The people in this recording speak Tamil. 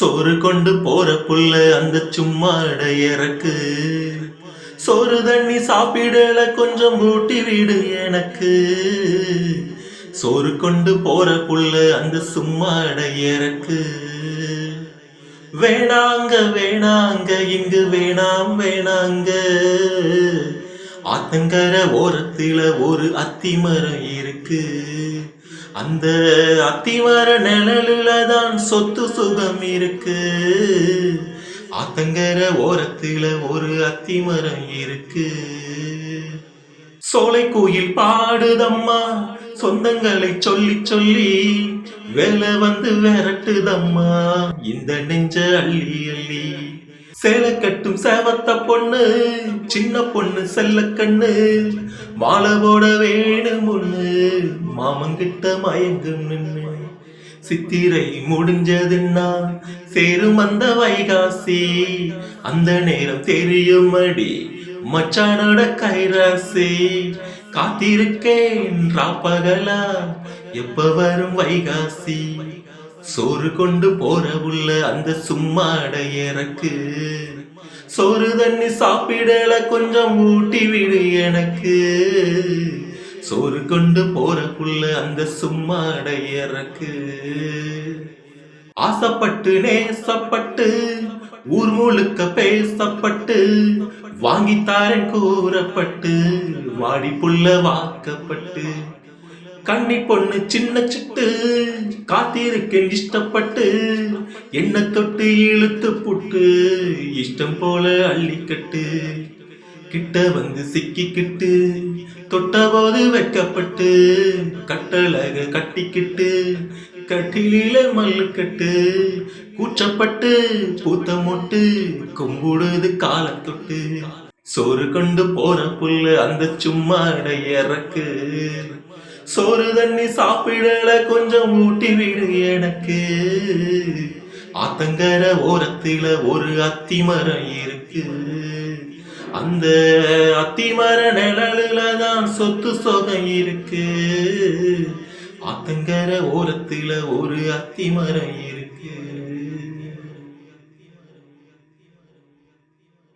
சோறு கொண்டு போற புள்ள அந்த சும்மா இறக்கு சோறு தண்ணி சாப்பிடல கொஞ்சம் ஊட்டி விடு எனக்கு. சோறு கொண்டு போற புள்ள அந்த சும்மா இறக்கு வேணாங்க வேணாங்க இங்கு வேணாம் வேணாங்க. ஆத்தங்கர ஓரத்தில் ஒரு அத்திமரம் இருக்கு. அந்த அத்திமர நிழலுல தான் சொத்து சுகம் இருக்கு. ஆத்தங்கர ஓரத்தில் ஒரு அத்திமரம் இருக்கு. சோலை கோயில் பாடுதம்மா சொந்தங்களை சொல்லி சொல்லி வேலை வந்து விரட்டுதம்மா. இந்த நெஞ்ச அள்ளி அள்ளி சேலை கட்டும் சேவத்த பொண்ணு சின்ன பொண்ணு செல்ல கண்ணு மாலை போட வேணும் ஒண்ணு மாமங்கிட்ட மயங்கும் நின்று. சித்திரை முடிஞ்சதுன்னா சேரும் அந்த வைகாசி அந்த நேரம் தெரியும் அடி மச்சானோட கைராசி. காத்திருக்கேன் ராப்பகலா எப்ப வரும் வைகாசி? சோறு கொண்டு போற உள்ள அந்த சும்மாட இறக்கு. சோறு தண்ணி சாப்பிடல கொஞ்சம் ஊட்டி விடு எனக்கு. சோறு கொண்டு போறக்குள்ள அந்த சும்மாட இறக்கு. ஆசைப்பட்டு நேசப்பட்டு ஊர் முழுக்க பேசப்பட்டு வாங்கித்தாரன் கூறப்பட்டு வாடி புள்ள வாக்கப்பட்டு. கண்ணி பொண்ணு சின்ன சிட்டு. காத்திருக்கேன் இஷ்டப்பட்டு. என்ன தொட்டு இழுத்து புட்டு. இஷ்டம் போல அள்ளிக்கட்டு. கிட்ட வந்து சிக்கிக்கிட்டு. தொட்ட போது வெட்கப்பட்டு கட்டழக கட்டிக்கிட்டு. கட்டிலில மல்லுக்கட்டு. கூச்சப்பட்டு பூத்த மொட்டு. கும்பிடுது காலத்தொட்டு சோறு கொண்டு போற புல்லு அந்த சும்மா இறக்கு. சோறு தண்ணி சாப்பிடல கொஞ்சம் ஊட்டி விடு எனக்கு. ஆத்தங்கர ஓரத்துல ஒரு அத்திமரம் இருக்கு. அந்த அத்திமர நிழலுல தான் சொத்து சொகம் இருக்கு. ஆத்தங்கர ஓரத்துல ஒரு அத்திமரம் இருக்கு.